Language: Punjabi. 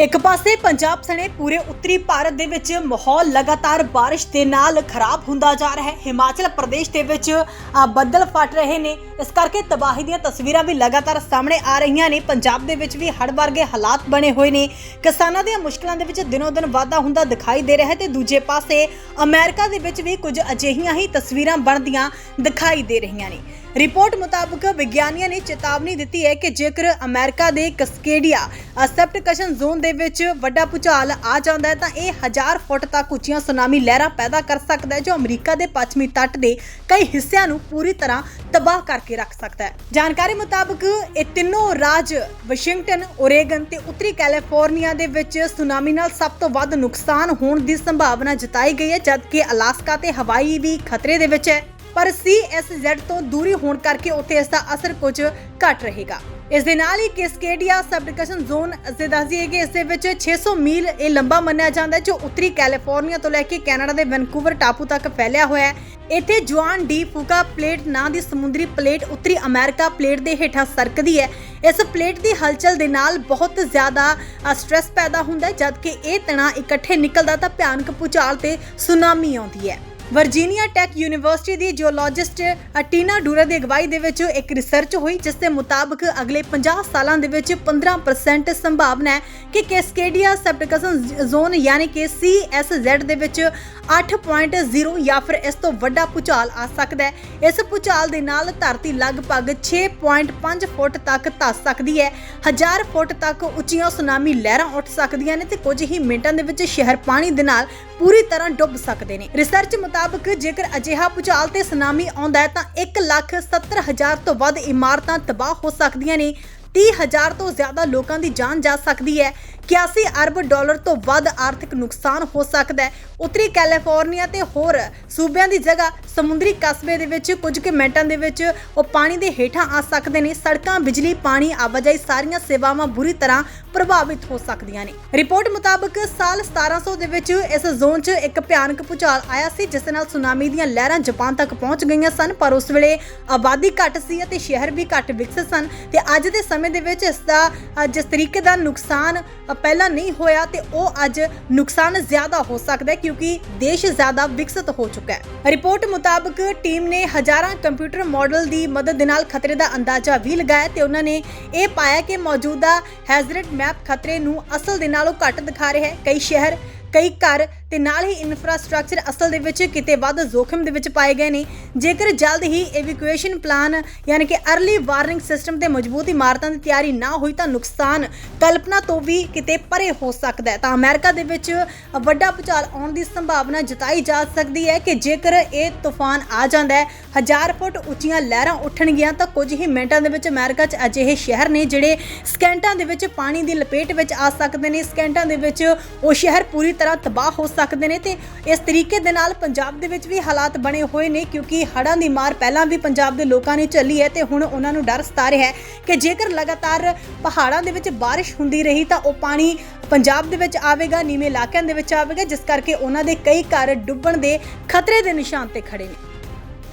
ਇੱਕ ਪਾਸੇ ਪੰਜਾਬ ਸਣੇ ਪੂਰੇ ਉੱਤਰੀ ਭਾਰਤ ਦੇ ਵਿੱਚ ਮਾਹੌਲ ਲਗਾਤਾਰ ਬਾਰਿਸ਼ ਦੇ ਨਾਲ ਖਰਾਬ ਹੁੰਦਾ ਜਾ ਰਿਹਾ ਹੈ। ਹਿਮਾਚਲ ਪ੍ਰਦੇਸ਼ ਦੇ ਵਿੱਚ ਬੱਦਲ ਫਟ ਰਹੇ ਨੇ। ਇਸ ਕਰਕੇ ਤਬਾਹੀ ਦੀਆਂ ਤਸਵੀਰਾਂ ਵੀ ਲਗਾਤਾਰ ਸਾਹਮਣੇ ਆ ਰਹੀਆਂ ਨੇ। ਪੰਜਾਬ ਦੇ ਵਿੱਚ ਵੀ ਹੜ੍ਹ ਵਰਗੇ ਹਾਲਾਤ ਬਣੇ ਹੋਏ ਨੇ। ਕਿਸਾਨਾਂ ਦੀਆਂ ਮੁਸ਼ਕਲਾਂ ਦੇ ਵਿੱਚ ਦਿਨੋ ਦਿਨ ਵਾਧਾ ਹੁੰਦਾ ਦਿਖਾਈ ਦੇ ਰਿਹਾ ਹੈ ਤੇ ਦੂਜੇ ਪਾਸੇ ਅਮਰੀਕਾ ਦੇ ਵਿੱਚ ਵੀ ਕੁਝ ਅਜਿਹੀਆਂ ਹੀ ਤਸਵੀਰਾਂ ਬਣਦੀਆਂ ਦਿਖਾਈ ਦੇ ਰਹੀਆਂ ਨੇ। ਰਿਪੋਰਟ ਮੁਤਾਬਕ ਵਿਗਿਆਨੀਆਂ ਨੇ ਚੇਤਾਵਨੀ ਦਿੱਤੀ ਹੈ ਕਿ ਜੇਕਰ ਅਮਰੀਕਾ ਦੇ ਕਸਕੇਡੀਆ ਸਬਟਕਸ਼ਨ ਜ਼ੋਨ ਦੇ ਵਿੱਚ ਵੱਡਾ ਭੂਚਾਲ ਆ ਜਾਂਦਾ ਹੈ ਤਾਂ ਇਹ ਹਜ਼ਾਰ ਫੁੱਟ ਤੱਕ ਉੱਚੀਆਂ ਸੁਨਾਮੀ ਲਹਿਰਾਂ ਪੈਦਾ ਕਰ ਸਕਦਾ ਹੈ ਜੋ ਅਮਰੀਕਾ ਦੇ ਪੱਛਮੀ ਤੱਟ ਦੇ ਕਈ ਹਿੱਸਿਆਂ ਨੂੰ ਪੂਰੀ ਤਰ੍ਹਾਂ ਤਬਾਹ ਕਰਕੇ ਰੱਖ ਸਕਦਾ ਹੈ। ਜਾਣਕਾਰੀ ਮੁਤਾਬਕ ਇਹ ਤਿੰਨੋਂ ਰਾਜ ਵਾਸ਼ਿੰਗਟਨ, ਓਰੇਗਨ ਤੇ ਉੱਤਰੀ ਕੈਲੀਫੋਰਨੀਆ ਦੇ ਵਿੱਚ ਸੁਨਾਮੀ ਨਾਲ ਸਭ ਤੋਂ ਵੱਧ ਨੁਕਸਾਨ ਹੋਣ ਦੀ ਸੰਭਾਵਨਾ ਜਤਾਈ ਗਈ ਹੈ, ਜਦਕਿ ਅਲਾਸਕਾ ਤੇ ਹਵਾਈ ਵੀ ਖਤਰੇ ਦੇ ਵਿੱਚ ਹੈ। ਪਰ CSZ ਤੋਂ ਦੂਰੀ ਹੋਣ ਕਰਕੇ ਉੱਥੇ ਇਸ ਦਾ ਅਸਰ ਕੁਝ ਘਟ ਰਹੇਗਾ। ਇਸ ਦੇ ਨਾਲ ਹੀ ਕਿਸਕੇਡੀਆ ਸਬਡਿਕਸ਼ਨ ਜ਼ੋਨ ਅਸੀਂ ਦੱਸ ਦਈਏ ਕਿ ਇਸ ਦੇ ਵਿੱਚ 600 ਮੀਲ ਇਹ ਲੰਬਾ ਮੰਨਿਆ ਜਾਂਦਾ ਹੈ, ਜੋ ਉੱਤਰੀ ਕੈਲੀਫੋਰਨੀਆ ਤੋਂ ਲੈ ਕੇ ਕੈਨੇਡਾ ਦੇ ਵੈਨਕੂਵਰ ਟਾਪੂ ਤੱਕ ਫੈਲਿਆ ਹੋਇਆ ਹੈ। ਇੱਥੇ ਜੁਆਨ ਡੀ ਫੂਕਾ ਪਲੇਟ ਨਾਂ ਦੀ ਸਮੁੰਦਰੀ ਪਲੇਟ ਉੱਤਰੀ ਅਮਰੀਕਾ ਪਲੇਟ ਦੇ ਹੇਠਾਂ ਸਰਕਦੀ ਹੈ। ਇਸ ਪਲੇਟ ਦੀ ਹਲਚਲ ਦੇ ਨਾਲ ਬਹੁਤ ਜ਼ਿਆਦਾ ਸਟ੍ਰੈਸ ਪੈਦਾ ਹੁੰਦਾ ਹੈ, ਜਦਕਿ ਇਹ ਤਣਾ ਇਕੱਠੇ ਨਿਕਲਦਾ ਤਾਂ ਭਿਆਨਕ ਭੂਚਾਲ ਤੇ ਸੁਨਾਮੀ ਆਉਂਦੀ ਹੈ। ਵਰਜੀਨੀਆ ਟੈਕ ਯੂਨੀਵਰਸਿਟੀ ਦੀ ਜਿਓਲੋਜਿਸਟ ਟੀਨਾ ਡੂਰਾ ਦੀ ਅਗਵਾਈ ਦੇ ਵਿੱਚ ਇੱਕ ਰਿਸਰਚ ਹੋਈ, ਜਿਸ ਦੇ ਮੁਤਾਬਕ ਅਗਲੇ 50 ਸਾਲਾਂ ਦੇ ਵਿੱਚ 15% ਸੰਭਾਵਨਾ ਹੈ ਕਿ ਕੈਸਕੇਡੀਆ ਸਬਟਕਸ਼ਨ ਜ਼ੋਨ ਯਾਨੀ ਕਿ CSZ ਦੇ ਵਿੱਚ 8.0 ਜਾਂ ਫਿਰ ਇਸ ਤੋਂ ਵੱਡਾ ਭੂਚਾਲ ਆ ਸਕਦਾ ਹੈ। ਇਸ ਭੂਚਾਲ ਦੇ ਨਾਲ ਧਰਤੀ ਲਗਭਗ 6.5 ਫੁੱਟ ਤੱਕ ਧੱਸ ਸਕਦੀ ਹੈ। ਹਜ਼ਾਰ ਫੁੱਟ ਤੱਕ ਉੱਚੀਆਂ ਸੁਨਾਮੀ ਲਹਿਰਾਂ ਉੱਠ ਸਕਦੀਆਂ ਨੇ ਤੇ ਕੁਝ ਹੀ ਮਿੰਟਾਂ ਦੇ ਵਿੱਚ ਸ਼ਹਿਰ ਪਾਣੀ ਦੇ ਨਾਲ ਪੂਰੀ ਤਰ੍ਹਾਂ ਡੁੱਬ ਸਕਦੇ ਨੇ। ਰਿਸਰਚ ਮੁਤਾਬਕ ਜੇਕਰ ਅਜਿਹਾ ਭੂਚਾਲ ਤੇ ਸੁਨਾਮੀ ਆਉਂਦਾ ਹੈ ਤਾਂ 1 ਲੱਖ 70 ਹਜ਼ਾਰ ਤੋਂ ਵੱਧ ਇਮਾਰਤਾਂ ਤਬਾਹ ਹੋ ਸਕਦੀਆਂ ਨੇ 30 ਹਜ਼ਾਰ ਤੋਂ ਜ਼ਿਆਦਾ ਲੋਕਾਂ ਦੀ ਜਾਨ ਜਾ ਸਕਦੀ ਹੈ। 81 ਅਰਬ ਡਾਲਰ ਤੋਂ ਵੱਧ ਆਰਥਿਕ ਨੁਕਸਾਨ ਹੋ ਸਕਦਾ ਹੈ। ਉੱਤਰੀ ਕੈਲੀਫੋਰਨੀਆ ਤੇ ਹੋਰ ਸੂਬਿਆਂ ਦੀ ਜਗ੍ਹਾ ਸਮੁੰਦਰੀ ਕਸਬੇ ਦੇ ਵਿੱਚ ਕੁਝ ਕੁ ਮਿੰਟਾਂ ਦੇ ਵਿੱਚ ਉਹ ਪਾਣੀ ਦੇ ਹੇਠਾਂ ਆ ਸਕਦੇ ਨੇ। ਸੜਕਾਂ, ਬਿਜਲੀ, ਪਾਣੀ, ਆਵਾਜਾਈ ਸਾਰੀਆਂ ਸੇਵਾਵਾਂ ਬੁਰੀ ਤਰ੍ਹਾਂ ਪ੍ਰਭਾਵਿਤ ਹੋ ਸਕਦੀਆਂ ਨੇ। ਰਿਪੋਰਟ ਮੁਤਾਬਕ ਸਾਲ 1700 ਦੇ ਵਿੱਚ ਇਸ ਜ਼ੋਨ 'ਚ ਇੱਕ ਭਿਆਨਕ ਭੂਚਾਲ ਆਇਆ ਸੀ, ਜਿਸ ਨਾਲ ਸੁਨਾਮੀ ਦੀਆਂ ਲਹਿਰਾਂ ਜਾਪਾਨ ਤੱਕ ਪਹੁੰਚ ਗਈਆਂ ਸਨ, ਪਰ ਉਸ ਵੇਲੇ ਆਬਾਦੀ ਘੱਟ ਸੀ ਅਤੇ ਸ਼ਹਿਰ ਵੀ ਘੱਟ ਵਿਕਸਿਤ ਸਨ ਤੇ ਅੱਜ ਦੇ ਸਮੇਂ ਦੇ ਵਿੱਚ ਇਸ ਦਾ ਜਿਸ ਤਰੀਕੇ ਦਾ ਨੁਕਸਾਨ ਪਹਿਲਾਂ ਨਹੀਂ ਹੋਇਆ ਤੇ ਉਹ ਅੱਜ ਨੁਕਸਾਨ ਜ਼ਿਆਦਾ ਹੋ ਸਕਦਾ ਹੈ ਕਿਉਂਕਿ ਦੇਸ਼ ਜ਼ਿਆਦਾ ਵਿਕਸਿਤ ਹੋ ਚੁੱਕਾ ਹੈ। ਰਿਪੋਰਟ ਮੁਤਾਬਕ ਟੀਮ ਨੇ ਹਜ਼ਾਰਾਂ ਕੰਪਿਊਟਰ ਮਾਡਲ ਦੀ ਮਦਦ ਦੇ ਨਾਲ ਖਤਰੇ ਦਾ ਅੰਦਾਜ਼ਾ ਵੀ ਲਗਾਇਆ ਤੇ ਉਹਨਾਂ ਨੇ ਇਹ ਪਾਇਆ ਕਿ ਮੌਜੂਦਾ ਹੈਜ਼ਰਡ ਮੈਪ ਖਤਰੇ ਨੂੰ ਅਸਲ ਦੇ ਨਾਲੋਂ ਘੱਟ ਦਿਖਾ ਰਿਹਾ ਹੈ। ਕਈ ਸ਼ਹਿਰ, ਕਈ ਘਰ ਤੇ ਨਾਲ ਹੀ ਇਨਫਰਾਸਟ੍ਰਕਚਰ ਅਸਲ ਦੇ ਵਿੱਚ ਕਿਤੇ ਵੱਧ ਜ਼ੋਖਿਮ ਦੇ ਵਿੱਚ ਪਾਏ ਗਏ ਨੇ। ਜੇਕਰ ਜਲਦ ਹੀ ਐਵੀਕੂਏਸ਼ਨ ਪਲਾਨ ਯਾਨੀ ਕਿ अर्ਲੀ ਵਾਰਨਿੰਗ ਸਿਸਟਮ ਤੇ ਮਜ਼ਬੂਤ ਇਮਾਰਤਾਂ ਦੀ ਤਿਆਰੀ ਨਾ ਹੋਈ ਤਾਂ ਨੁਕਸਾਨ ਕਲਪਨਾ ਤੋਂ ਵੀ ਕਿਤੇ ਪਰੇ ਹੋ ਸਕਦਾ ਹੈ। ਤਾਂ ਅਮਰੀਕਾ ਦੇ ਵਿੱਚ ਵੱਡਾ ਭੂਚਾਲ ਆਉਣ ਦੀ ਸੰਭਾਵਨਾ ਜਤਾਈ ਜਾ ਸਕਦੀ ਹੈ ਕਿ ਜੇਕਰ ਇਹ ਤੂਫਾਨ ਆ ਜਾਂਦਾ ਹੈ, ਹਜ਼ਾਰ ਫੁੱਟ ਉੱਚੀਆਂ ਲਹਿਰਾਂ ਉੱਠਣਗੀਆਂ ਤਾਂ ਕੁਝ ਹੀ ਮਿੰਟਾਂ ਦੇ ਵਿੱਚ ਅਮਰੀਕਾ 'ਚ ਅਜਿਹੇ ਸ਼ਹਿਰ ਨੇ ਜਿਹੜੇ ਸਕਿੰਟਾਂ ਦੇ ਵਿੱਚ ਪਾਣੀ ਦੀ ਲਪੇਟ ਵਿੱਚ ਆ ਸਕਦੇ ਨੇ। ਸਕਿੰਟਾਂ ਦੇ ਵਿੱਚ ਉਹ ਸ਼ਹਿਰ ਪੂਰੀ ਤਰ੍ਹਾਂ ਤਬਾਹ ਹੋ ਸਕਦੇ ਨੇ ਤੇ ਇਸ ਤਰੀਕੇ ਦੇ ਨਾਲ ਪੰਜਾਬ ਦੇ ਵਿੱਚ ਵੀ ਹਾਲਾਤ ਬਣੇ ਹੋਏ ਨੇ ਕਿਉਂਕਿ ਹੜ੍ਹਾਂ ਦੀ ਮਾਰ ਪਹਿਲਾਂ ਵੀ ਪੰਜਾਬ ਦੇ ਲੋਕਾਂ ਨੇ ਝੱਲੀ ਹੈ ਤੇ ਹੁਣ ਉਹਨਾਂ ਨੂੰ ਡਰ ਸਤਾ ਰਿਹਾ ਹੈ ਕਿ ਜੇਕਰ ਲਗਾਤਾਰ ਪਹਾੜਾਂ ਦੇ ਵਿੱਚ ਬਾਰਿਸ਼ ਹੁੰਦੀ ਰਹੀ ਤਾਂ ਉਹ ਪਾਣੀ ਪੰਜਾਬ ਦੇ ਵਿੱਚ ਆਵੇਗਾ, ਨੀਵੇਂ ਇਲਾਕਿਆਂ ਦੇ ਵਿੱਚ ਆਵੇਗਾ, ਜਿਸ ਕਰਕੇ ਉਹਨਾਂ ਦੇ ਕਈ ਘਰ ਡੁੱਬਣ ਦੇ ਖਤਰੇ ਦੇ ਨਿਸ਼ਾਨ ਤੇ ਖੜੇ ਨੇ।